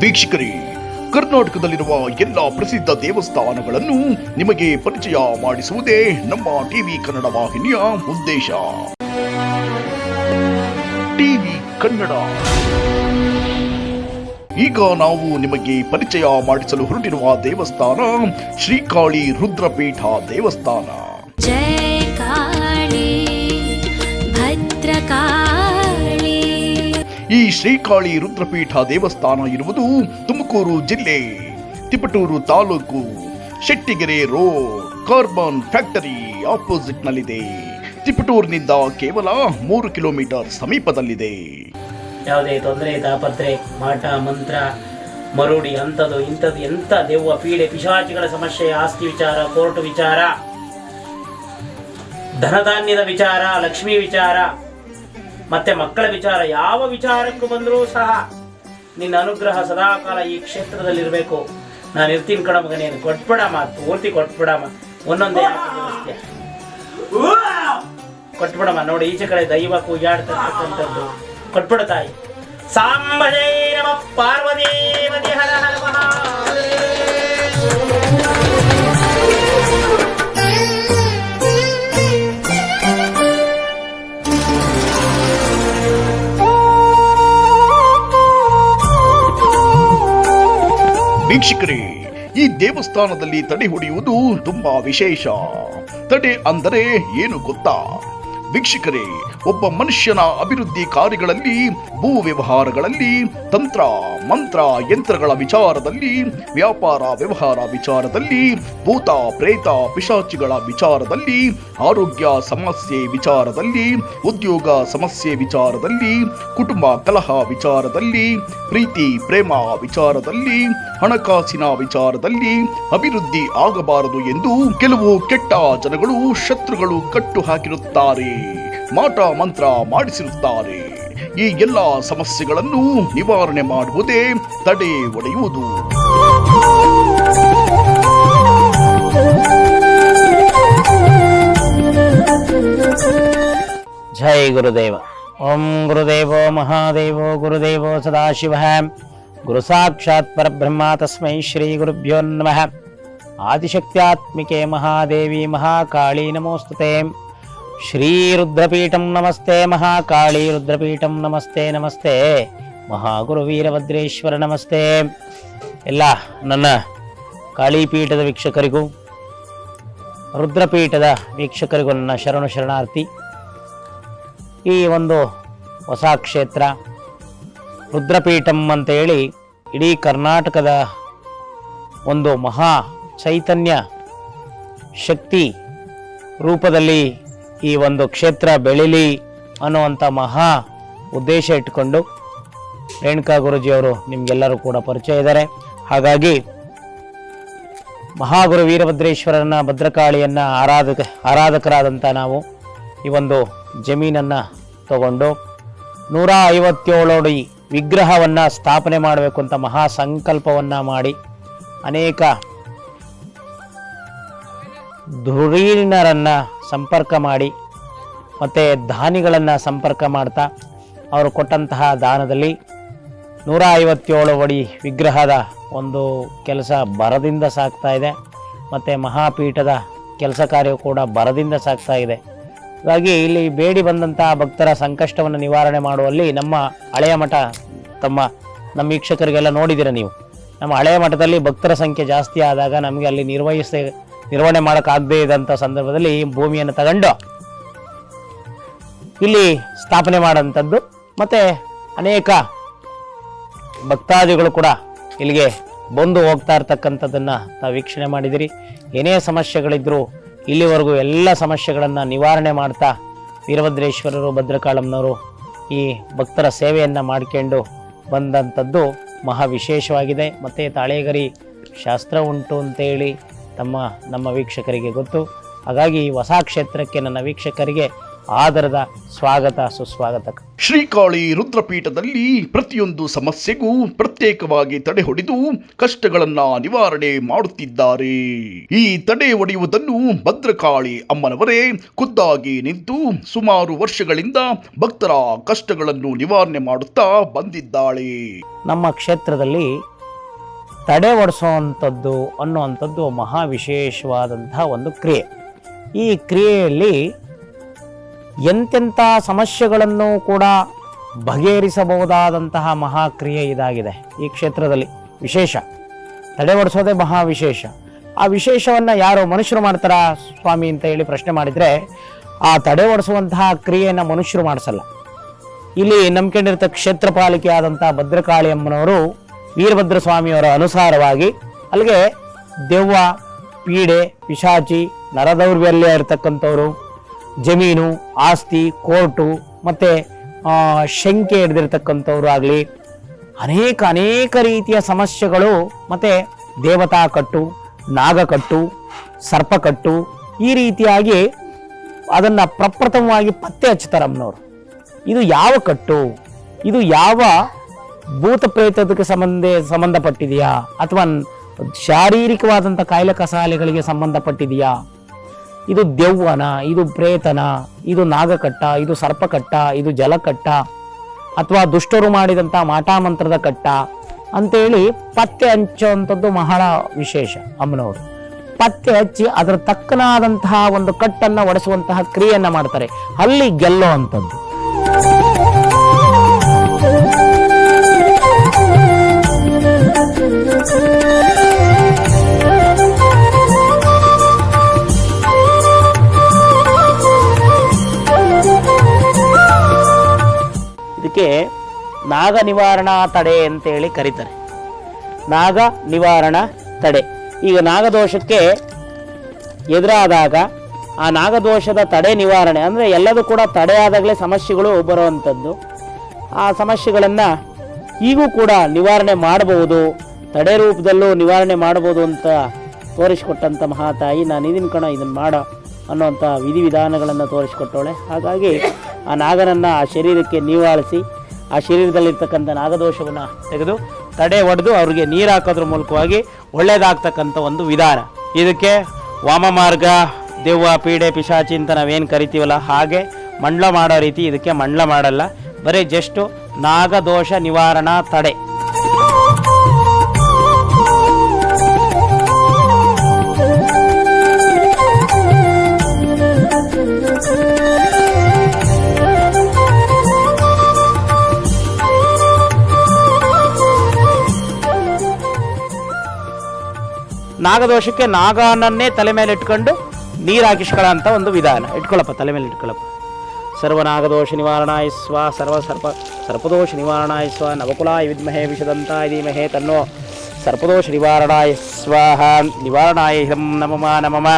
ವೀಕ್ಷಕರೇ, ಕರ್ನಾಟಕದಲ್ಲಿರುವ ಎಲ್ಲ ಪ್ರಸಿದ್ಧ ದೇವಸ್ಥಾನಗಳನ್ನು ನಿಮಗೆ ಪರಿಚಯ ಮಾಡಿಸುವುದೇ ನಮ್ಮ ಟಿವಿ ಕನ್ನಡ ವಾಹಿನಿಯ ಉದ್ದೇಶ. ಟಿವಿ ಕನ್ನಡ. ಈಗ ನಾವು ನಿಮಗೆ ಪರಿಚಯ ಮಾಡಿಸಲು ಹೊರಟಿರುವ ದೇವಸ್ಥಾನ ಶ್ರೀಕಾಳಿ ರುದ್ರಪೀಠ ದೇವಸ್ಥಾನ. ಜಯ ಕಾಳಿ ಭದ್ರಕಾ ಈ ಶ್ರೀಕಾಳಿ ರುದ್ರಪೀಠ ದೇವಸ್ಥಾನ ಇರುವುದು ತುಮಕೂರು ಜಿಲ್ಲೆ, Tiptur taluk, Shettigere road, carbon factory opposite ನಲ್ಲಿದೆ ತಿಪಟೂರಿನಿಂದ ಕೇವಲ ಮೂರು ಕಿಲೋಮೀಟರ್ ಸಮೀಪದಲ್ಲಿದೆ. ಯಾವುದೇ ತೊಂದರೆ ತಾಪತ್ರೆ ಮಾಟ, ಮಂತ್ರ, ಮರುಡಿ ಅಂಥದ್ದು, ಇಂಥದ್ದು ಎಂಥ ದೆವ್ವ, ಪೀಡೆ, ಪಿಶಾಚಿಗಳ ಸಮಸ್ಯೆ, ಆಸ್ತಿ ವಿಚಾರ, ಕೋರ್ಟ್ ವಿಚಾರ, ಧನಧಾನ್ಯದ ವಿಚಾರ, ಲಕ್ಷ್ಮಿ ವಿಚಾರ ಮತ್ತೆ ಮಕ್ಕಳ ವಿಚಾರ ಯಾವ ವಿಚಾರಕ್ಕೂ ಬಂದರೂ ಸಹ ನಿನ್ನ ಅನುಗ್ರಹ ಸದಾಕಾಲ ಈ ಕ್ಷೇತ್ರದಲ್ಲಿರಬೇಕು. ನಾನು ಇರ್ತೀನಿ ಕಣ ಮಗನೇ ಕೊಟ್ಬಿಡಮ್ಮ, ಪೂರ್ತಿ ಕೊಟ್ಬಿಡಮ್ಮ. ಒಂದೊಂದೇ ಗೆಲ್ಲಿಸ್ತೀಯ? ಕೊಟ್ಬಿಡಮ್ಮ, ನೋಡಿ ಈಚೆ ಕಡೆ ದೈವ ಕೂಜಾಡ್ತಕ್ಕಂಥದ್ದು ಕೊಟ್ಬಿಡ ತಾಯಿ. ಸಾಂಬಜೈ ನಮ ಪಾರ್ವತಿ ವೀಕ್ಷಕರೇ ಈ ದೇವಸ್ಥಾನದಲ್ಲಿ ತಡೆ ಹೊಡೆಯುವುದು ತುಂಬಾ ವಿಶೇಷ. ತಡೆ ಅಂದರೆ ಏನು ಗೊತ್ತಾ? ವೀಕ್ಷಕರೇ, ಒಬ್ಬ ಮನುಷ್ಯನ ಅಭಿವೃದ್ಧಿ ಕಾರ್ಯಗಳಲ್ಲಿ ಭೂ ವ್ಯವಹಾರಗಳಲ್ಲಿ, ತಂತ್ರ, ಮಂತ್ರ, ಯಂತ್ರಗಳ ವಿಚಾರದಲ್ಲಿ, ವ್ಯಾಪಾರ ವ್ಯವಹಾರ ವಿಚಾರದಲ್ಲಿ, ಭೂತ, ಪ್ರೇತ, ಪಿಶಾಚಿಗಳ ವಿಚಾರದಲ್ಲಿ, ಆರೋಗ್ಯ ಸಮಸ್ಯೆ ವಿಚಾರದಲ್ಲಿ, ಉದ್ಯೋಗ ಸಮಸ್ಯೆ ವಿಚಾರದಲ್ಲಿ, ಕುಟುಂಬ ಕಲಹ ವಿಚಾರದಲ್ಲಿ, ಪ್ರೀತಿ, ಪ್ರೇಮ ವಿಚಾರದಲ್ಲಿ, ಹಣಕಾಸಿನ ವಿಚಾರದಲ್ಲಿ ಅಭಿವೃದ್ಧಿ ಆಗಬಾರದು ಎಂದು ಕೆಲವು ಕೆಟ್ಟ ಜನಗಳು, ಶತ್ರುಗಳು ಕಟ್ಟು ಹಾಕಿರುತ್ತಾರೆ. ಮಾಟ ಮಂತ್ರ ಮಾಡಿಸಿರುತ್ತಾರೆ. ಈ ಎಲ್ಲ ಸಮಸ್ಯೆಗಳನ್ನು ನಿವಾರಣೆ ಮಾಡುವುದೇ ತಡೆ ಒಡೆಯುವುದು. ಜೈ ಗುರುದೇವ. ಓಂ ಗುರುದೇವೋ ಮಹಾದೇವೋ ಗುರುದೇವೋ ಸದಾಶಿವ. ಗುರು ಸಾಕ್ಷಾತ್ ಪರಬ್ರಹ್ಮ ತಸ್ಮೈ ಶ್ರೀ ಗುರುಭ್ಯೋ ನಮಃ. ಆದಿಶಕ್ತ್ಯಾತ್ಮಿಕೆ ಮಹಾದೇವಿ ಮಹಾಕಾಳಿ ನಮೋಸ್ತುತೆ. ಶ್ರೀ ರುದ್ರಪೀಠಂ ನಮಸ್ತೆ ಮಹಾಕಾಳಿ ರುದ್ರಪೀಠಂ ನಮಸ್ತೆ ನಮಸ್ತೆ ಮಹಾಗುರು ವೀರಭದ್ರೇಶ್ವರ ನಮಸ್ತೆ ಎಲ್ಲ ನನ್ನ ಕಾಳಿಪೀಠದ ವೀಕ್ಷಕರಿಗೂ, ರುದ್ರಪೀಠದ ವೀಕ್ಷಕರಿಗೂ ನನ್ನ ಶರಣು ಶರಣಾರ್ಥಿ. ಈ ಒಂದು ಹೊಸ ಕ್ಷೇತ್ರ ರುದ್ರಪೀಠಂ ಅಂತ ಹೇಳಿ ಇಡೀ ಕರ್ನಾಟಕದ ಒಂದು ಮಹಾ ಚೈತನ್ಯ ಶಕ್ತಿ ರೂಪದಲ್ಲಿ ಈ ಒಂದು ಕ್ಷೇತ್ರ ಬೆಳೀಲಿ ಅನ್ನುವಂಥ ಮಹಾ ಉದ್ದೇಶ ಇಟ್ಕೊಂಡು ರೇಣುಕಾ ಗುರುಜಿಯವರು ನಿಮಗೆಲ್ಲರೂ ಕೂಡ ಪರಿಚಯ ಇದ್ದಾರೆ. ಹಾಗಾಗಿ ಮಹಾಗುರು ವೀರಭದ್ರೇಶ್ವರನ ಭದ್ರಕಾಳಿಯನ್ನು ಆರಾಧಕ, ಆರಾಧಕರಾದಂಥ ನಾವು ಈ ಒಂದು ಜಮೀನನ್ನು ತಗೊಂಡು ನೂರ ಐವತ್ತೇಳೋಡಿ ವಿಗ್ರಹವನ್ನು ಸ್ಥಾಪನೆ ಮಾಡಬೇಕು ಅಂತ ಮಹಾ ಸಂಕಲ್ಪವನ್ನು ಮಾಡಿ ಅನೇಕ ಧುರೀಣರನ್ನು ಸಂಪರ್ಕ ಮಾಡಿ ಮತ್ತು ದಾನಿಗಳನ್ನು ಸಂಪರ್ಕ ಮಾಡ್ತಾ ಅವರು ಕೊಟ್ಟಂತಹ ದಾನದಲ್ಲಿ ನೂರ ಐವತ್ತೇಳು ಅಡಿ ವಿಗ್ರಹದ ಒಂದು ಕೆಲಸ ಬರದಿಂದ ಸಾಗ್ತಾ ಇದೆ. ಮತ್ತು ಮಹಾಪೀಠದ ಕೆಲಸ ಕಾರ್ಯವು ಕೂಡ ಬರದಿಂದ ಸಾಗ್ತಾ ಇದೆ. ಹಾಗಾಗಿ ಇಲ್ಲಿ ಬೇಡಿ ಬಂದಂತಹ ಭಕ್ತರ ಸಂಕಷ್ಟವನ್ನು ನಿವಾರಣೆ ಮಾಡುವಲ್ಲಿ ನಮ್ಮ ಹಳೆಯ ಮಠ ತಮ್ಮ ನಮ್ಮ ವೀಕ್ಷಕರಿಗೆಲ್ಲ ನೋಡಿದ್ದೀರ ನೀವು? ನಮ್ಮ ಹಳೆಯ ಮಠದಲ್ಲಿ ಭಕ್ತರ ಸಂಖ್ಯೆ ಜಾಸ್ತಿ ಆದಾಗ ನಮಗೆ ಅಲ್ಲಿ ನಿರ್ವಹಿಸ ನಿರ್ವಹಣೆ ಮಾಡೋಕ್ಕಾಗದೇ ಇದ್ದಂಥ ಸಂದರ್ಭದಲ್ಲಿ ಈ ಭೂಮಿಯನ್ನು ತಗೊಂಡು ಇಲ್ಲಿ ಸ್ಥಾಪನೆ ಮಾಡೋಂಥದ್ದು ಮತ್ತು ಅನೇಕ ಭಕ್ತಾದಿಗಳು ಕೂಡ ಇಲ್ಲಿಗೆ ಬಂದು ಹೋಗ್ತಾ ಇರ್ತಕ್ಕಂಥದ್ದನ್ನು ತಾವು ವೀಕ್ಷಣೆ ಮಾಡಿದಿರಿ. ಏನೇ ಸಮಸ್ಯೆಗಳಿದ್ದರೂ ಇಲ್ಲಿವರೆಗೂ ಎಲ್ಲ ಸಮಸ್ಯೆಗಳನ್ನು ನಿವಾರಣೆ ಮಾಡ್ತಾ ವೀರಭದ್ರೇಶ್ವರರು ಭದ್ರಕಾಳಂನವರು ಈ ಭಕ್ತರ ಸೇವೆಯನ್ನು ಮಾಡ್ಕೊಂಡು ಬಂದಂಥದ್ದು ಮಹಾ ವಿಶೇಷವಾಗಿದೆ. ಮತ್ತು ತಾಳೇಗರಿ ಶಾಸ್ತ್ರ ಉಂಟು ಅಂತೇಳಿ ತಮ್ಮ ನಮ್ಮ ವೀಕ್ಷಕರಿಗೆ ಗೊತ್ತು. ಹಾಗಾಗಿ ಈ ಹೊಸ ಕ್ಷೇತ್ರಕ್ಕೆ ನನ್ನ ವೀಕ್ಷಕರಿಗೆ ಆದರದ ಸ್ವಾಗತ ಸುಸ್ವಾಗತ. ಶ್ರೀಕಾಳಿ ರುದ್ರಪೀಠದಲ್ಲಿ ಪ್ರತಿಯೊಂದು ಸಮಸ್ಯೆಗೂ ಪ್ರತ್ಯೇಕವಾಗಿ ತಡೆ ಹೊಡೆದು ಕಷ್ಟಗಳನ್ನ ನಿವಾರಣೆ ಮಾಡುತ್ತಿದ್ದಾರೆ. ಈ ತಡೆ ಒಡೆಯುವುದನ್ನು ಭದ್ರಕಾಳಿ ಅಮ್ಮನವರೇ ಖುದ್ದಾಗಿ ನಿಂತು ಸುಮಾರು ವರ್ಷಗಳಿಂದ ಭಕ್ತರ ಕಷ್ಟಗಳನ್ನು ನಿವಾರಣೆ ಮಾಡುತ್ತಾ ಬಂದಿದ್ದಾಳೆ. ನಮ್ಮ ಕ್ಷೇತ್ರದಲ್ಲಿ ತಡೆ ಒಡಿಸೋವಂಥದ್ದು ಅನ್ನುವಂಥದ್ದು ಮಹಾ ವಿಶೇಷವಾದಂತಹ ಒಂದು ಕ್ರಿಯೆ. ಈ ಕ್ರಿಯೆಯಲ್ಲಿ ಎಂತೆಂಥ ಸಮಸ್ಯೆಗಳನ್ನು ಕೂಡ ಬಗೆಹರಿಸಬಹುದಾದಂತಹ ಮಹಾಕ್ರಿಯೆ ಇದಾಗಿದೆ ಈ ಕ್ಷೇತ್ರದಲ್ಲಿ ವಿಶೇಷ. ತಡೆ ಒಡಿಸೋದೇ ಮಹಾ ವಿಶೇಷ ಆ ವಿಶೇಷವನ್ನು ಯಾರು ಮನುಷ್ಯರು ಮಾಡ್ತಾರ ಸ್ವಾಮಿ ಅಂತ ಹೇಳಿ ಪ್ರಶ್ನೆ ಮಾಡಿದರೆ ಆ ತಡೆ ಒಡಿಸುವಂತಹ ಕ್ರಿಯೆಯನ್ನು ಮನುಷ್ಯರು ಮಾಡಿಸಲ್ಲ. ಇಲ್ಲಿ ನಂಬ್ಕೊಂಡಿರ್ತ ಕ್ಷೇತ್ರ ಪಾಲಿಕೆ ಆದಂಥ ಭದ್ರಕಾಳಿ ಅಮ್ಮನವರು ವೀರಭದ್ರ ಸ್ವಾಮಿಯವರ ಅನುಸಾರವಾಗಿ ಅಲ್ಲಿಗೆ ದೆವ್ವ, ಪೀಡೆ, ಪಿಶಾಚಿ, ನರದೌರ್ಬಲ್ಯ ಇರತಕ್ಕಂಥವ್ರು, ಜಮೀನು, ಆಸ್ತಿ, ಕೋರ್ಟು, ಮತ್ತು ಶಂಕೆ ಹಿಡ್ದಿರ್ತಕ್ಕಂಥವ್ರು ಆಗಲಿ, ಅನೇಕ ಅನೇಕ ರೀತಿಯ ಸಮಸ್ಯೆಗಳು, ಮತ್ತು ದೇವತಾ ಕಟ್ಟು ನಾಗಕಟ್ಟು ಸರ್ಪಕಟ್ಟು ಈ ರೀತಿಯಾಗಿ ಅದನ್ನು ಪ್ರಪ್ರಥಮವಾಗಿ ಪತ್ತೆ ಹಚ್ತಾರಮ್ಮನವರು ಇದು ಯಾವ ಕಟ್ಟು? ಇದು ಯಾವ ಭೂತ ಪ್ರೇತದಕ್ಕೆ ಸಂಬಂಧ ಸಂಬಂಧಪಟ್ಟಿದೆಯಾ? ಅಥವಾ ಶಾರೀರಿಕವಾದಂಥ ಕಾಯಿಲೆ ಕಸಾಲೆಗಳಿಗೆ ಸಂಬಂಧಪಟ್ಟಿದೆಯಾ? ಇದು ದೆವ್ವನ, ಇದು ಪ್ರೇತನ, ಇದು ನಾಗಕಟ್ಟ, ಇದು ಸರ್ಪಕಟ್ಟ, ಇದು ಜಲಕಟ್ಟ, ಅಥವಾ ದುಷ್ಟರು ಮಾಡಿದಂಥ ಮಾಟಾಮಂತ್ರದ ಕಟ್ಟ ಅಂತೇಳಿ ಪತ್ತೆ ಹಂಚುವಂಥದ್ದು ಬಹಳ ವಿಶೇಷ ಅಮ್ಮನವರು. ಪತ್ತೆ ಹಚ್ಚಿ ಅದರ ತಕ್ಕನಾದಂತಹ ಒಂದು ಕಟ್ಟನ್ನು ಒಡೆಸುವಂತಹ ಕ್ರಿಯೆಯನ್ನು ಮಾಡ್ತಾರೆ. ಅಲ್ಲಿ ಗೆಲ್ಲೋ ಅಂಥದ್ದು. ಇದಕ್ಕೆ ನಾಗ ನಿವಾರಣಾ ತಡೆ ಅಂತೇಳಿ ಕರೀತಾರೆ. ನಾಗ ನಿವಾರಣಾ ತಡೆ. ಈಗ ನಾಗದೋಷಕ್ಕೆ ಎದುರಾದಾಗ ಆ ನಾಗದೋಷದ ತಡೆ ನಿವಾರಣೆ ಅಂದರೆ ಎಲ್ಲದೂ ಕೂಡ ತಡೆ ಆದಾಗಲೇ ಸಮಸ್ಯೆಗಳು ಬರುವಂಥದ್ದು ಆ ಸಮಸ್ಯೆಗಳನ್ನು ಈಗೂ ಕೂಡ ನಿವಾರಣೆ ಮಾಡಬಹುದು. ತಡೆ ರೂಪದಲ್ಲೂ ನಿವಾರಣೆ ಮಾಡ್ಬೋದು ಅಂತ ತೋರಿಸಿಕೊಟ್ಟಂಥ ಮಹಾತಾಯಿ, ನಾನು ಇದನ್ನ ಕಣ ಇದನ್ನು ಮಾಡೋ ಅನ್ನುವಂಥ ವಿಧಿವಿಧಾನಗಳನ್ನು ತೋರಿಸಿಕೊಟ್ಟವಳೆ. ಹಾಗಾಗಿ ಆ ನಾಗನನ್ನು ಆ ಶರೀರಕ್ಕೆ ನೀವಾಳಿಸಿ, ಆ ಶರೀರದಲ್ಲಿರ್ತಕ್ಕಂಥ ನಾಗದೋಷವನ್ನು ತೆಗೆದು ತಡೆ ಒಡೆದು ಅವ್ರಿಗೆ ನೀರು ಹಾಕೋದ್ರ ಮೂಲಕವಾಗಿ ಒಳ್ಳೆಯದಾಗ್ತಕ್ಕಂಥ ಒಂದು ವಿಧಾನ. ಇದಕ್ಕೆ ವಾಮ ಮಾರ್ಗ, ದೆವ್ವ, ಪೀಡೆ, ಪಿಶಾಚಿ ಅಂತ ನಾವೇನು ಕರಿತೀವಲ್ಲ, ಹಾಗೆ ಮಂಡ್ಲ ಮಾಡೋ ರೀತಿ ಇದಕ್ಕೆ ಮಂಡ್ಲ ಮಾಡಲ್ಲ. ಬರೀ ಜಸ್ಟು ನಾಗದೋಷ ನಿವಾರಣಾ ತಡೆ. ನಾಗದೋಷಕ್ಕೆ ನಾಗನನ್ನೇ ತಲೆ ಮೇಲೆ ಇಟ್ಕೊಂಡು ನೀರು ಹಾಕಿಸ್ಕೊಳ್ಳೋ ಅಂತ ಒಂದು ವಿಧಾನ. ಇಟ್ಕೊಳ್ಳಪ್ಪ ತಲೆ ಮೇಲೆ ಇಟ್ಕೊಳ್ಳಪ್ಪ ಸರ್ವನಾಗದೋಷ ನಿವಾರಣಾಯ ಸ್ವ ಸರ್ವ ಸರ್ಪ ಸರ್ಪದೋಷ ನಿವಾರಣಾಯ ಸ್ವ ನವಕುಲಾಯ ವಿದ್ಮಹೇ ವಿಷದಂತಾಯ ಧೀಮಹೇ ತನ್ನೋ ಸರ್ಪದೋಷ ನಿವಾರಣಾಯ ಸ್ವಾಹ ನಿವಾರಣಾಯ ನಮಮ ನಮಮ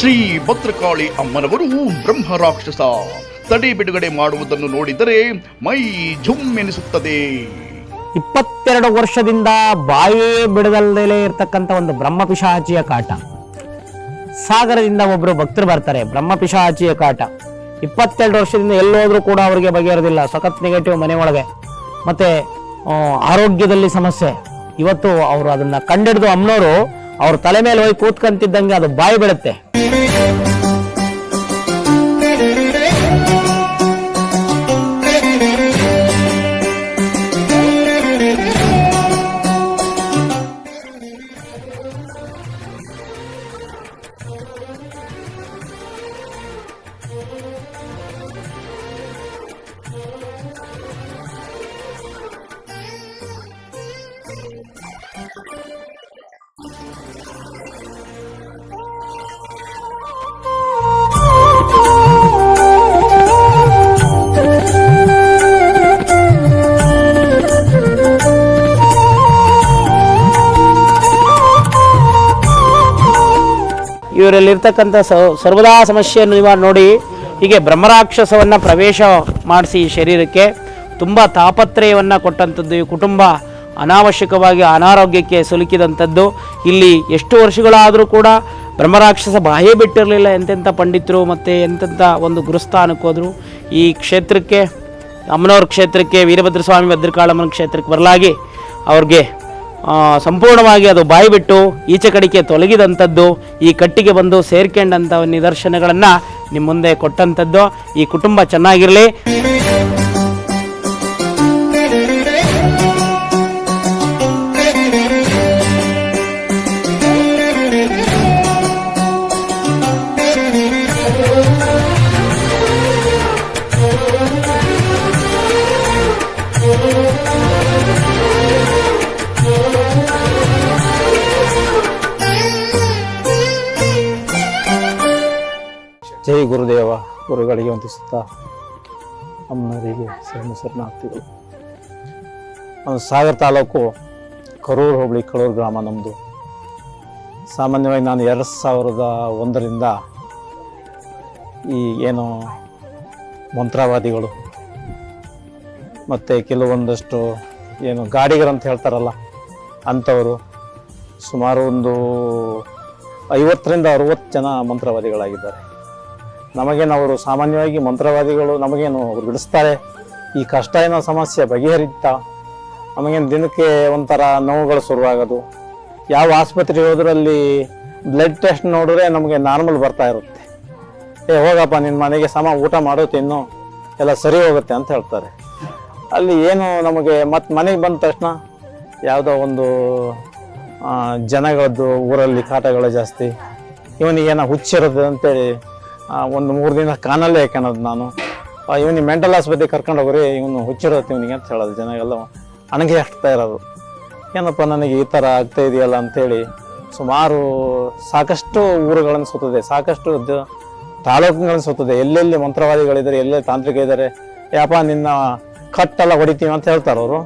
ಶ್ರೀ ಭದ್ರಕಾಳಿ ಅಮ್ಮನವರು ಬ್ರಹ್ಮ ರಾಕ್ಷಸ. ತಡೆ ಬಿಡುಗಡೆ ಮಾಡುವುದನ್ನು ನೋಡಿದರೆ ಮೈ ಝುಮ್ ಎನಿಸುತ್ತದೆ. ಇಪ್ಪತ್ತೆರಡು ವರ್ಷದಿಂದ ಬಾಯೇ ಬಿಡದಲ್ಲೇ ಇರತಕ್ಕಂಥ ಒಂದು ಬ್ರಹ್ಮ ಪಿಶಾಚಿಯ ಕಾಟ. ಸಾಗರದಿಂದ ಒಬ್ಬರು ಭಕ್ತರು ಬರ್ತಾರೆ, ಬ್ರಹ್ಮ ಪಿಶಾಚಿಯ ಕಾಟ. ಇಪ್ಪತ್ತೆರಡು ವರ್ಷದಿಂದ ಎಲ್ಲೋದ್ರೂ ಕೂಡ ಅವರಿಗೆ ಬಗೆಹರಿದಿಲ್ಲ, ಸಖತ್ ನೆಗೆಟಿವ್ ಮನೆ ಮತ್ತೆ ಆರೋಗ್ಯದಲ್ಲಿ ಸಮಸ್ಯೆ. ಇವತ್ತು ಅವರು ಅದನ್ನ ಕಂಡಿಡಿದು ಅಮ್ಮನವರು ಅವ್ರ ತಲೆ ಮೇಲೆ ಹೋಗಿ ಕೂತ್ಕಂತಿದ್ದಂಗೆ ಅದು ಬಾಯಿ ಬಿಡುತ್ತೆ ಇವರಲ್ಲಿರ್ತಕ್ಕಂಥ ಸರ್ವದಾ ಸಮಸ್ಯೆಯನ್ನು ಇವಾಗ ನೋಡಿ, ಹೀಗೆ ಬ್ರಹ್ಮರಾಕ್ಷಸವನ್ನು ಪ್ರವೇಶ ಮಾಡಿಸಿ ಈ ಶರೀರಕ್ಕೆ, ತುಂಬ ತಾಪತ್ರಯವನ್ನು ಕೊಟ್ಟಂಥದ್ದು ಈ ಕುಟುಂಬ ಅನಾವಶ್ಯಕವಾಗಿ ಅನಾರೋಗ್ಯಕ್ಕೆ ಸಿಲುಕಿದಂಥದ್ದು. ಇಲ್ಲಿ ಎಷ್ಟು ವರ್ಷಗಳಾದರೂ ಕೂಡ ಬ್ರಹ್ಮರಾಕ್ಷಸ ಬಾಯೇ ಬಿಟ್ಟಿರಲಿಲ್ಲ, ಎಂತೆಂಥ ಪಂಡಿತರು ಮತ್ತು ಎಂತೆಂಥ ಒಂದು ಗುರುಸ್ಥಾನಕ್ಕೆ ಹೋದರು. ಈ ಕ್ಷೇತ್ರಕ್ಕೆ, ಅಮ್ಮನವ್ರ ಕ್ಷೇತ್ರಕ್ಕೆ ವೀರಭದ್ರ ಸ್ವಾಮಿ ಭದ್ರಕಾಳಮ್ಮನ ಕ್ಷೇತ್ರಕ್ಕೆ ಬರಲಾಗಿ ಅವ್ರಿಗೆ ಸಂಪೂರ್ಣವಾಗಿ ಅದು ಬಾಯಿ ಬಿಟ್ಟು ಈಚೆ ಕಡಿಕೆ ತೊಲಗಿದಂಥದ್ದು, ಈ ಕಟ್ಟಿಗೆ ಬಂದು ಸೇರ್ಕೊಂಡಂಥ ನಿದರ್ಶನಗಳನ್ನು ನಿಮ್ಮ ಮುಂದೆ ಕೊಟ್ಟಂಥದ್ದು, ಈ ಕುಟುಂಬ ಚೆನ್ನಾಗಿರಲಿ. ಗುರುಗಳಿಗೆ ವಂದಿಸುತ್ತಾ ಅಮ್ಮನವರಿಗೆ ಶರಣ ಶರಣಾರ್ಥಿಗಳು ಒಂದು ಸಾಗರ ತಾಲೂಕು ಕರೂರು ಹೋಬಳಿ, ಕಳೂರು ಗ್ರಾಮ ನಮ್ಮದು ಸಾಮಾನ್ಯವಾಗಿ ನಾನು ಎರಡು ಸಾವಿರದ ಒಂದರಿಂದ ಈ ಏನು ಮಂತ್ರವಾದಿಗಳು ಮತ್ತು ಕೆಲವೊಂದಷ್ಟು ಏನು ಗಾಡಿಗರಂತ ಹೇಳ್ತಾರಲ್ಲ, ಅಂಥವರು ಸುಮಾರು ಒಂದು ಐವತ್ತರಿಂದ ಅರುವತ್ತು ಜನ ಮಂತ್ರವಾದಿಗಳಾಗಿದ್ದಾರೆ. ನಮಗೇನು ಅವರು ಸಾಮಾನ್ಯವಾಗಿ ಮಂತ್ರವಾದಿಗಳು ನಮಗೇನು ಅವರು ಬಿಡಿಸ್ತಾರೆ? ಈ ಕಷ್ಟ ಏನೋ ಸಮಸ್ಯೆ ಬಗೆಹರಿತಾ, ನಮಗೇನು ದಿನಕ್ಕೆ ಒಂಥರ ನೋವುಗಳು ಶುರುವಾಗೋದು. ಯಾವ ಆಸ್ಪತ್ರೆಗೆ ಹೋದ್ರಲ್ಲಿ ಬ್ಲಡ್ ಟೆಸ್ಟ್ ನೋಡಿದ್ರೆ ನಮಗೆ ನಾರ್ಮಲ್ ಬರ್ತಾ ಇರುತ್ತೆ. ಏ, ಹೋಗಪ್ಪ ನಿನ್ನ ಮನೆಗೆ ಸಮ, ಊಟ ಮಾಡೋ, ತಿನ್ನು, ಎಲ್ಲ ಸರಿ ಹೋಗುತ್ತೆ ಅಂತ ಹೇಳ್ತಾರೆ. ಅಲ್ಲಿ ಏನು ನಮಗೆ ಮತ್ತೆ ಮನೆಗೆ ಬಂದ ತಕ್ಷಣ ಯಾವುದೋ ಒಂದು ಜನಗಳದ್ದು ಊರಲ್ಲಿ ಕಾಟಗಳು ಜಾಸ್ತಿ, ಇವನಿಗೇನೋ ಹುಚ್ಚಿರೋದು ಅಂತೇಳಿ ಒಂದು ಮೂರು ದಿನ ಕಾನಲ್ಲೇ ಹಾಕೋದು ನಾನು ಇವನಿಗೆ ಮೆಂಟಲ್ ಆಸ್ಪತ್ರೆ ಕರ್ಕೊಂಡು ಹೋಗ್ರಿ, ಇವನು ಹುಚ್ಚಿರುತ್ತೆ ಇವನಿಗೆ ಅಂತ ಹೇಳೋದು ಜನಗೆಲ್ಲ ಅಣಗೆ ಹಾಕ್ತಾ ಇರೋದು. ಏನಪ್ಪ ನನಗೆ ಈ ಥರ ಆಗ್ತಾ ಇದೆಯಲ್ಲ ಅಂಥೇಳಿ ಸುಮಾರು ಸಾಕಷ್ಟು ಊರುಗಳನ್ನು ಸುತ್ತದೆ ಸಾಕಷ್ಟು ತಾಲೂಕುಗಳನ್ನು ಸುತ್ತದೆ ಎಲ್ಲೆಲ್ಲಿ ಮಂತ್ರವಾದಿಗಳಿದ್ದಾರೆ, ಎಲ್ಲೆಲ್ಲಿ ತಾಂತ್ರಿಕ ಇದ್ದಾರೆ, ಯಾಪ ನಿನ್ನ ಕಟ್ಟೆಲ್ಲ ಹೊಡಿತೀವಿ ಅಂತ ಹೇಳ್ತಾರೆ ಅವರು.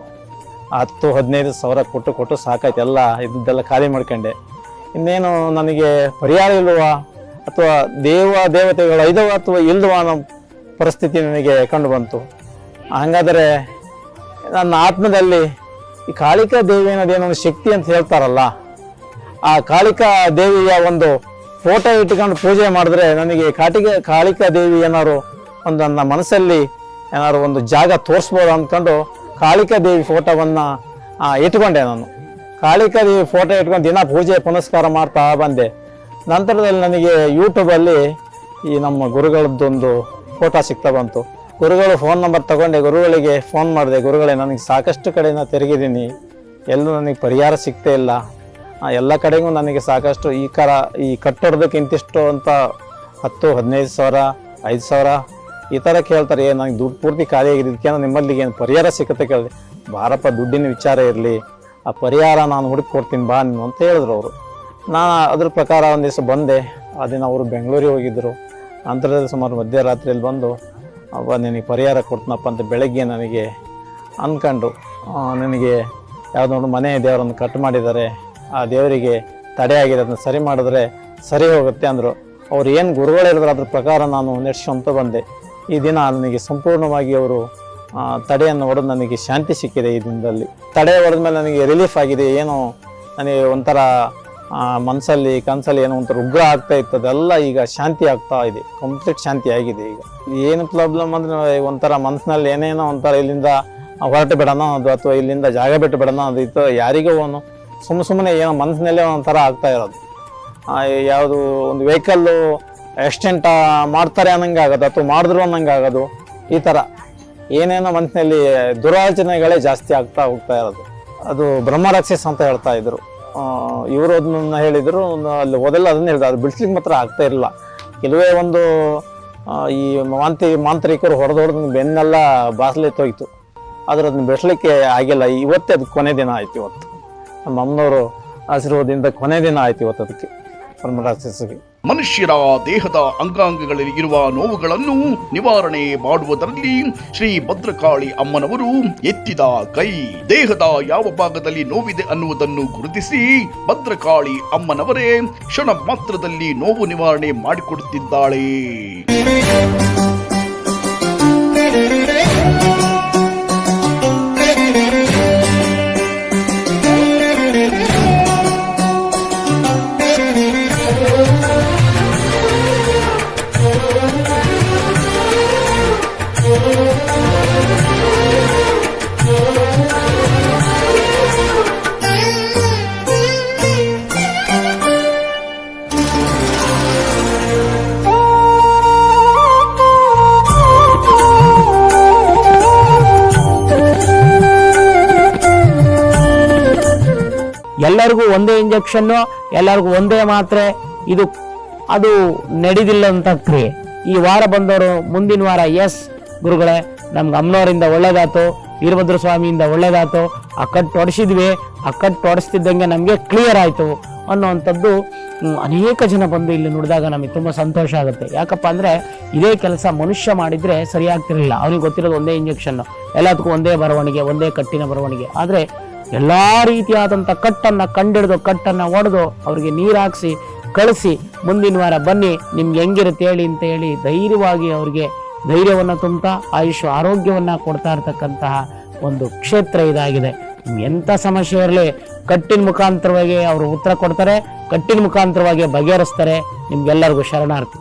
ಹತ್ತು ಹದಿನೈದು ಸಾವಿರ ಕೊಟ್ಟು ಕೊಟ್ಟು ಸಾಕಾಯ್ತು, ಎಲ್ಲ ಇದ್ದೆಲ್ಲ ಖಾಲಿ ಮಾಡ್ಕೊಂಡೆ. ಇನ್ನೇನು ನನಗೆ ಪರಿಹಾರ ಇಲ್ವಾ? ಅಥವಾ ದೇವ ದೇವತೆಗಳು ಐದವ ಅಥವಾ ಇಲ್ವಾ ಅನ್ನೋ ಪರಿಸ್ಥಿತಿ ನನಗೆ ಕಂಡು ಬಂತು ಹಾಗಾದರೆ ನನ್ನ ಆತ್ಮದಲ್ಲಿ ಈ ಕಾಳಿಕಾ ದೇವಿ ಅನ್ನೋದೇನೋ ಒಂದು ಶಕ್ತಿ ಅಂತ ಹೇಳ್ತಾರಲ್ಲ, ಆ ಕಾಳಿಕಾ ದೇವಿಯ ಒಂದು ಫೋಟೋ ಇಟ್ಕೊಂಡು ಪೂಜೆ ಮಾಡಿದ್ರೆ ನನಗೆ ಕಾಟಿಗೆ ಕಾಳಿಕಾ ದೇವಿ ಏನಾದ್ರು ಒಂದು ನನ್ನ ಮನಸ್ಸಲ್ಲಿ ಏನಾದ್ರು ಒಂದು ಜಾಗ ತೋರಿಸ್ಬೋದು ಅಂದ್ಕೊಂಡು ಕಾಳಿಕಾ ದೇವಿ ಫೋಟೋವನ್ನು ಇಟ್ಕೊಂಡೆ ನಾನು. ಕಾಳಿಕಾ ದೇವಿ ಫೋಟೋ ಇಟ್ಕೊಂಡು ದಿನ ಪೂಜೆ ಪುನಸ್ಕಾರ ಮಾಡ್ತಾ ಬಂದೆ. ನಂತರದಲ್ಲಿ ನನಗೆ ಯೂಟ್ಯೂಬಲ್ಲಿ ಈ ನಮ್ಮ ಗುರುಗಳದ್ದೊಂದು ಫೋಟೋ ಸಿಗ್ತಾ ಬಂತು. ಗುರುಗಳು ಫೋನ್ ನಂಬರ್ ತಗೊಂಡೆ, ಗುರುಗಳಿಗೆ ಫೋನ್ ಮಾಡಿದೆ. ಗುರುಗಳೇ, ನನಗೆ ಸಾಕಷ್ಟು ಕಡೆ ನಾನು ತಿರುಗಿದ್ದೀನಿ. ಎಲ್ಲೂ ನನಗೆ ಪರಿಹಾರ ಸಿಗ್ತಾ ಇಲ್ಲ. ಎಲ್ಲ ಕಡೆಗೂ ನನಗೆ ಸಾಕಷ್ಟು ಈ ಕರ, ಈ ಕಟ್ಟೊಡ್ದಕ್ಕೆ ಇಂತಿಷ್ಟು ಅಂತ ಹತ್ತು, ಹದಿನೈದು ಸಾವಿರ, ಐದು ಸಾವಿರ ಈ ಥರ ಕೇಳ್ತಾರೆ. ಏ, ನನಗೆ ದುಡ್ಡು ಪೂರ್ತಿ ಖಾಲಿ ಆಗಿದೆ. ನಿಮ್ಮಲ್ಲಿಗೆ ಏನು ಪರಿಹಾರ ಸಿಗುತ್ತೆ ಕೇಳಿದೆ ಬಾರಪ್ಪ ದುಡ್ಡಿನ ವಿಚಾರ ಇರಲಿ. ಆ ಪರಿಹಾರ ನಾನು ಹುಡುಕಿ ಕೊಡ್ತೀನಿ ಬಾ ನೀನು ಅಂತ ಹೇಳಿದ್ರು ಅವರು. ನಾನು ಅದ್ರ ಪ್ರಕಾರ ಒಂದು ದಿವಸ ಬಂದೆ. ಆ ದಿನ ಅವರು ಬೆಂಗಳೂರಿಗೆ ಹೋಗಿದ್ದರು ನಂತರದಲ್ಲಿ ಸುಮಾರು ಮಧ್ಯರಾತ್ರಿಯಲ್ಲಿ ಬಂದು ಅವ ನಿನಗೆ ಪರಿಹಾರ ಕೊಡ್ತನಪ್ಪ ಅಂತ ಬೆಳಗ್ಗೆ ನನಗೆ ಅಂದ್ಕೊಂಡು ನನಗೆ ಯಾವುದೋ ಒಂದು ಮನೆ ದೇವರನ್ನು ಕಟ್ ಮಾಡಿದ್ದಾರೆ. ಆ ದೇವರಿಗೆ ತಡೆ ಆಗಿದೆ. ಅದನ್ನ ಸರಿ ಮಾಡಿದ್ರೆ ಸರಿ ಹೋಗುತ್ತೆ ಅಂದರು. ಅವ್ರು ಏನು ಗುರುಗಳು ಹೇಳಿದ್ರು ಅದ್ರ ಪ್ರಕಾರ ನಾನು ನಡೆಸ್ಕೊಂತ ಬಂದೆ. ಈ ದಿನ ನನಗೆ ಸಂಪೂರ್ಣವಾಗಿ ಅವರು ತಡೆಯನ್ನು ಹೊಡೆದು ನನಗೆ ಶಾಂತಿ ಸಿಕ್ಕಿದೆ ಈ ದಿನದಲ್ಲಿ. ತಡೆ ಹೊಡೆದ ಮೇಲೆ ನನಗೆ ರಿಲೀಫ್ ಆಗಿದೆ. ಏನೋ ನನಗೆ ಒಂಥರ ಮನಸ್ಸಲ್ಲಿ ಕನಸಲ್ಲಿ ಏನೋ ಒಂಥರ ಉಗ್ರ ಆಗ್ತಾ ಇತ್ತು ಅದೆಲ್ಲ ಈಗ ಶಾಂತಿ ಆಗ್ತಾ ಇದೆ. ಕಂಪ್ಲೀಟ್ ಶಾಂತಿ ಆಗಿದೆ ಈಗ. ಏನು ಪ್ರಾಬ್ಲಮ್ ಅಂದ್ರೆ, ಒಂಥರ ಮನಸ್ಸಿನಲ್ಲಿ ಏನೇನೋ ಒಂಥರ ಇಲ್ಲಿಂದ ಹೊರಟು ಬಿಡೋಣ ಅದು, ಅಥವಾ ಇಲ್ಲಿಂದ ಜಾಗ ಬಿಟ್ಟು ಬಿಡೋಣ ಅದು ಇತ್ತು. ಯಾರಿಗೂ ಅವನು ಸುಮ್ಮ ಸುಮ್ಮನೆ ಏನೋ ಮನಸ್ಸಿನಲ್ಲೇ ಒಂಥರ ಆಗ್ತಾ ಇರೋದು. ಯಾವುದು ಒಂದು ವೆಹಿಕಲ್ಲು ಆಕ್ಸಿಡೆಂಟ್ ಮಾಡ್ತಾರೆ ಅನ್ನಂಗೆ ಆಗೋದು, ಅಥವಾ ಮಾಡಿದ್ರು ಅನ್ನಂಗೆ ಆಗೋದು, ಈ ಥರ. ಏನೇನೋ ಮನಸ್ಸಿನಲ್ಲಿ ದುರಾಲೋಚನೆಗಳೇ ಜಾಸ್ತಿ ಆಗ್ತಾ ಹೋಗ್ತಾ ಇರೋದು. ಅದು ಬ್ರಹ್ಮರಾಕ್ಷಸ್ ಅಂತ ಹೇಳ್ತಾ ಇದ್ರು. ಇವರು ಅದನ್ನ ಹೇಳಿದ್ರು ಅಲ್ಲಿ ಓದೆಲ್ಲ ಅದನ್ನ ಹೇಳಿದ್ರು. ಅದು ಬಿಡಿಸ್ಲಿಕ್ಕೆ ಮಾತ್ರ ಆಗ್ತಾ ಇರಲಿಲ್ಲ. ಕೆಲವೇ ಒಂದು ಈ ಮಾಂತ್ರಿ ಮಾಂತ್ರಿಕರು ಹೊಡೆದು ಹೊಡೆದು ಬೆನ್ನೆಲ್ಲ ಬಾಸಲೆತ್ತೋಯ್ತು ಆದ್ರೆ ಅದನ್ನ ಬಿಡಿಸ್ಲಿಕ್ಕೆ ಆಗಿಲ್ಲ. ಇವತ್ತೇ ಅದು ಕೊನೆ ದಿನ ಆಯ್ತು ಇವತ್ತು. ನಮ್ಮ ಅಮ್ಮನವರು ಆಶೀರ್ವಾದದಿಂದ ಕೊನೆ ದಿನ ಆಯ್ತು ಇವತ್ತು ಅದಕ್ಕೆ. ಬ್ರಹ್ಮರಾಕ್ಷಸಿಗೆ ಮನುಷ್ಯರ ದೇಹದ ಅಂಗಾಂಗಗಳಲ್ಲಿ ಇರುವ ನೋವುಗಳನ್ನು ನಿವಾರಣೆ ಮಾಡುವುದರಲ್ಲಿ ಶ್ರೀ ಭದ್ರಕಾಳಿ ಅಮ್ಮನವರು ಎತ್ತಿದ ಕೈ. ದೇಹದ ಯಾವ ಭಾಗದಲ್ಲಿ ನೋವಿದೆ ಅನ್ನುವುದನ್ನು ಗುರುತಿಸಿ ಭದ್ರಕಾಳಿ ಅಮ್ಮನವರೇ ಕ್ಷಣ ಮಾತ್ರದಲ್ಲಿ ನೋವು ನಿವಾರಣೆ ಮಾಡಿಕೊಡುತ್ತಿದ್ದಾಳೆ. ಎಲ್ಲರಿಗೂ ಒಂದೇ ಇಂಜೆಕ್ಷನ್ನು ಎಲ್ಲರಿಗೂ ಒಂದೇ ಮಾತ್ರೆ, ಇದು, ಅದು ನಡೆದಿಲ್ಲಂತ ಕ್ರಿಯೆ. ಈ ವಾರ ಬಂದವರು ಮುಂದಿನ ವಾರ ಎಸ್ ಗುರುಗಳೇ, ನಮ್ಗೆ ಅಮ್ಮನವರಿಂದ ಒಳ್ಳೇದಾತು ವೀರಭದ್ರ ಸ್ವಾಮಿಯಿಂದ ಒಳ್ಳೇದಾತು ಆ ಕಟ್ಟು ಹೊಡೆಸಿದ್ವಿ ಆ ಕಟ್ಟು ನಮಗೆ ಕ್ಲಿಯರ್ ಆಯಿತು ಅನ್ನೋವಂಥದ್ದು ಅನೇಕ ಜನ ಬಂದು ಇಲ್ಲಿ ನೋಡಿದಾಗ ನಮಗೆ ತುಂಬ ಸಂತೋಷ ಆಗುತ್ತೆ. ಯಾಕಪ್ಪ ಅಂದರೆ, ಇದೇ ಕೆಲಸ ಮನುಷ್ಯ ಮಾಡಿದರೆ ಸರಿಯಾಗ್ತಿರಲಿಲ್ಲ. ಅವನಿಗೆ ಗೊತ್ತಿರೋದು ಒಂದೇ ಇಂಜೆಕ್ಷನ್ನು ಎಲ್ಲದಕ್ಕೂ ಒಂದೇ ಬರವಣಿಗೆ, ಒಂದೇ ಕಟ್ಟಿನ ಬರವಣಿಗೆ. ಆದರೆ ಎಲ್ಲ ರೀತಿಯಾದಂಥ ಕಟ್ಟನ್ನು ಕಂಡಿಡಿದು, ಕಟ್ಟನ್ನು ಒಡೆದು ಅವರಿಗೆ ನೀರು ಹಾಕಿಸಿ, ಕಳಿಸಿ, ಮುಂದಿನ ವಾರ ಬನ್ನಿ, ನಿಮ್ಗೆ ಹೆಂಗಿರುತ್ತೆ ಹೇಳಿ ಅಂತ ಹೇಳಿ ಧೈರ್ಯವಾಗಿ ಅವರಿಗೆ ಧೈರ್ಯವನ್ನು ತುಂಬುತ್ತಾ ಆಯುಷ್ ಆರೋಗ್ಯವನ್ನು ಕೊಡ್ತಾ ಇರ್ತಕ್ಕಂತಹ ಒಂದು ಕ್ಷೇತ್ರ ಇದಾಗಿದೆ. ಎಂಥ ಸಮಸ್ಯೆ ಇರಲಿ, ಕಟ್ಟಿನ ಮುಖಾಂತರವಾಗಿ ಅವರು ಉತ್ತರ ಕೊಡ್ತಾರೆ, ಕಟ್ಟಿನ ಮುಖಾಂತರವಾಗಿ ಬಗೆಹರಿಸ್ತಾರೆ. ನಿಮ್ಗೆಲ್ಲರಿಗೂ ಶರಣಾರ್ಥಿ.